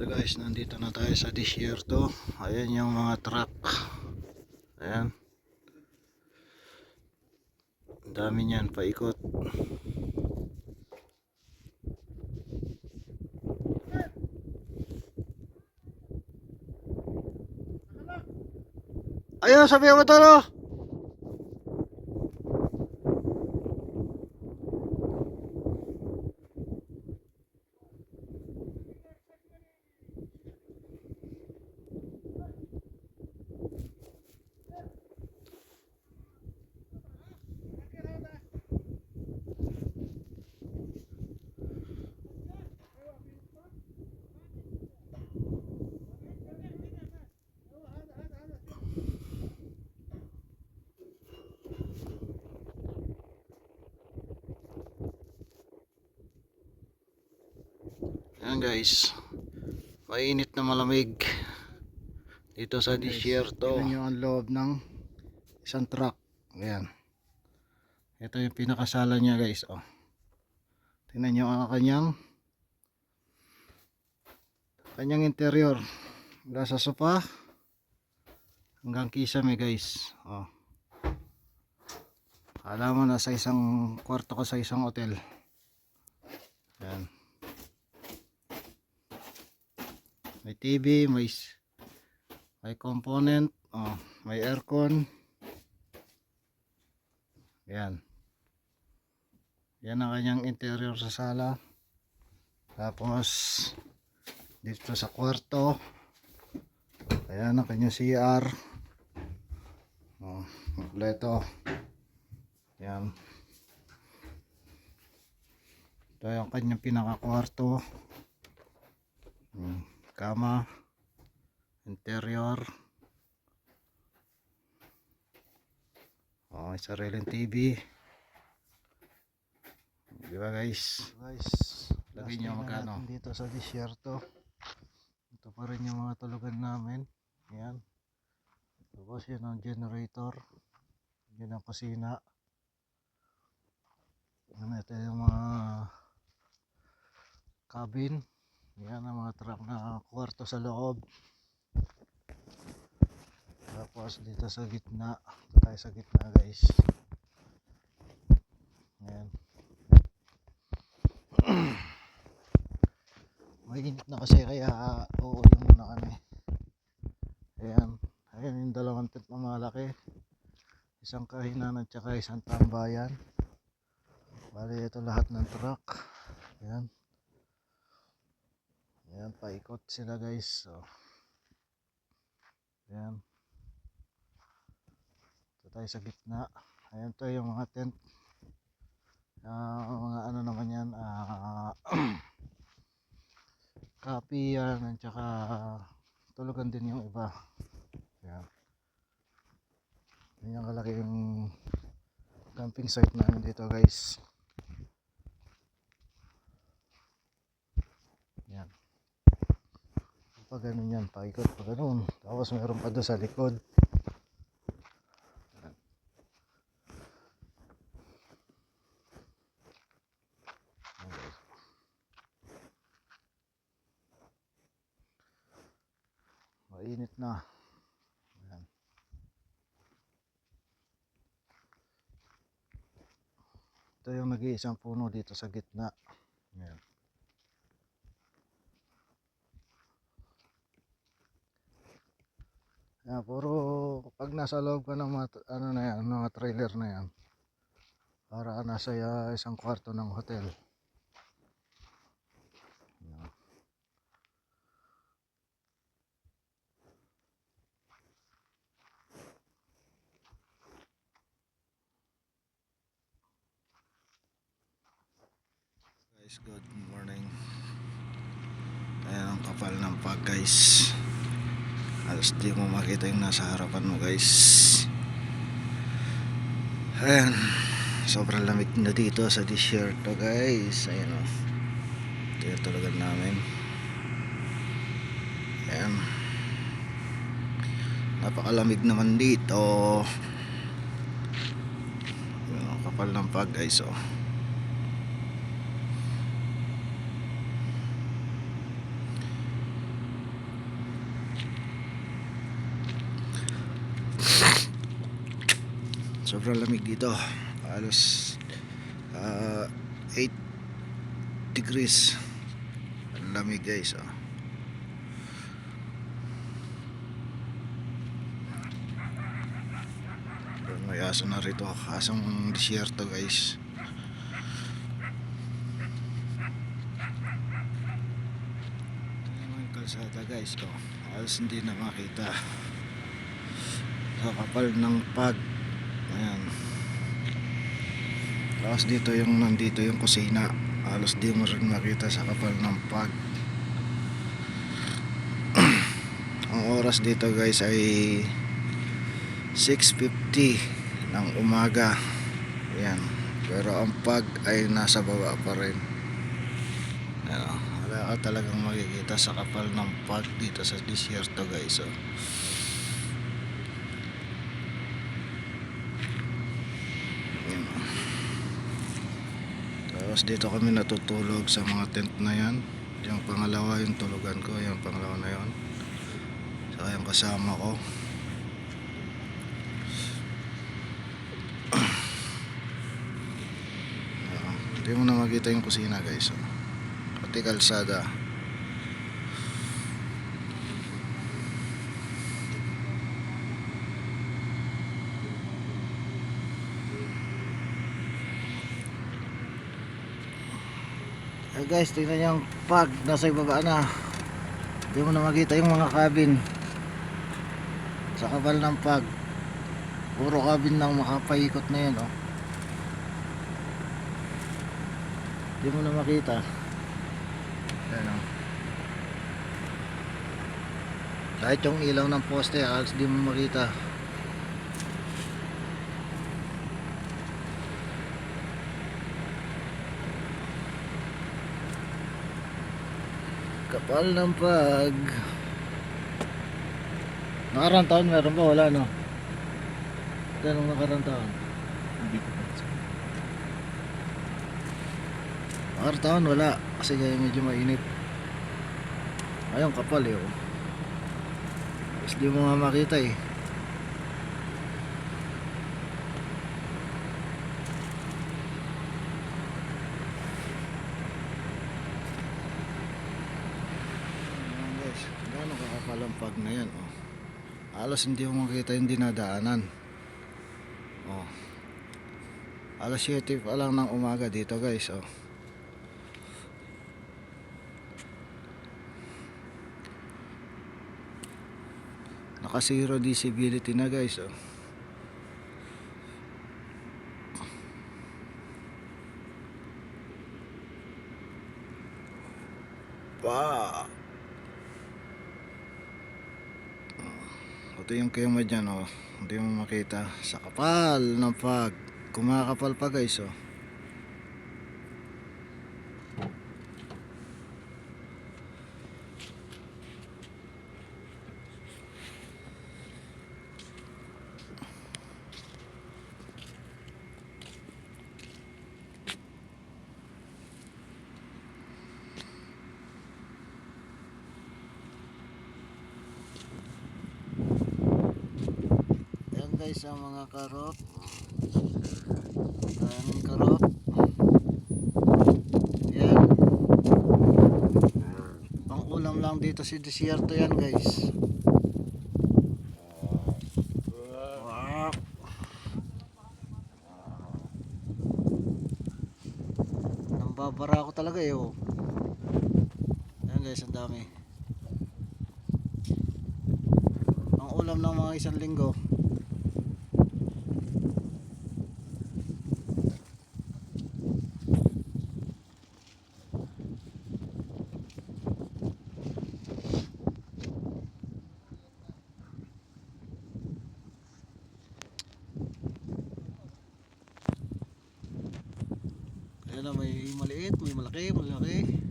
So guys, nandito na tayo sa disyerto. Ayan yung mga truck. Ayan. Ang dami niyan, paikot. Ayun, sabi mo to, no? Ayan guys. Mainit na malamig. Dito sa disyerto. Ito yung ang loob ng isang truck. Ayan. Ito yung pinakasala niya guys. Oh. Tingnan nyo ang kanyang kanyang interior. Mula sa sopa hanggang kisame guys. Oh. Alam mo na sa isang kwarto ko sa isang hotel. May TV, may may component, oh, may aircon. Yan. Yan ang kanyang interior sa sala. Tapos dito sa kwarto. Ayan ang kanyang CR. Oh, kompleto. Yan. Ito yung kanyang pinakakwarto. Hmm, Kama. Interior. Oh, may sariling TV. Di ba guys? Guys, lagay nyo magkano. Dito sa disyerto. Ito pa rin yung mga tulugan namin. Yan. Tapos yun ang generator. Yun ang kusina. Yan, ito yung mga cabin. Yan ang mga truck na kwarto sa loob. Tapos dito sa gitna. Tayo sa gitna guys. Yan. Mainit na kasi kaya uuwi muna kami. Ayan. Ayan yung dalawang tent na malaki. Isang kahinan at saka isang tambayan. Bali ito lahat ng truck. Ayan. Ayan, paikot sila guys. So, ayan. Ito tayo sa gitna. Ayan to yung mga tent. Ah, mga ano naman yan. Ah, copy yan. At saka tulugan din yung iba. Ayan. Yan yung kalaki yung camping site namin dito guys. Pag ganun yan, paikot pa ganun. Tapos meron pa doon sa likod. Mainit na. Yan. Ito yung nag-iisang puno dito sa gitna. Yan. Yeah, puro pag nasa loob ka ng mga, ano na yan, mga trailer na yan. Para nasa uh, isang kwarto ng hotel. Yan. Guys, good morning. Ayan ang kapal ng pag guys. Halos di mo makita yung nasa harapan mo guys. Ayan. Sobrang lamig na dito sa disyerto guys. Ayan o. Ito yung tulugan namin. Ayan. Napakalamig naman dito. Ayan ang kapal ng pag guys oh. Sobrang lamig dito. Halos ah, 8 degrees. Ang lamig guys oh. May aso na rito. Asong disyerto guys. Yung kalsada guys oh. halos hindi na makita. Sa kapal ng pag ayan. Tapos dito yung nandito yung kusina. Halos di mo rin makita sa kapal ng pag. Ang oras dito guys ay 6.50 ng umaga. Ayan. Pero ang pag ay nasa baba pa rin. Ayan, wala ka talagang makikita sa kapal ng pag dito sa disyerto guys oh. Ayan. Tapos dito kami natutulog sa mga tent na yan. Yung pangalawa yung tulugan ko, yung pangalawa na yon. Saka yung kasama ko. Ayan. Hindi mo na makita yung kusina guys. oh. Pati kalsada. Eh guys, tingnan niyo yung pag nasa ibaba na. Hindi mo na makita yung mga cabin. Sa kabal ng pag. Puro cabin lang makapaikot na yan, oh. Hindi mo na makita. Ayan, oh. Kahit yung ilaw ng poste, halos di mo makita. Kapal ng pag. Nakarang taon meron ba? Wala no? Ganong nakarang taon? Hindi ko pa. Nakarang taon wala. Kasi kaya medyo mainit. Ayun kapal eh. Oh. Tapos di mo nga makita eh. Ayan guys, gaano kakapal ang pag na yan oh. Alas hindi mo makita yung dinadaanan. Oh. Alas 7 pa lang ng umaga dito guys oh. Naka zero visibility na guys oh. Pa. Ito yung kema dyan oh. Hindi mo makita. Sa kapal ng pag. Kumakapal pa guys oh. Yan guys ang mga karot. Daming karot. Yan. Pang ulam lang dito si desierto yan guys. Nambabara ako talaga eh oh. Yan guys ang dami. Ang ulam ng mga isang linggo. Ayan na, may maliit, may malaki, malaki.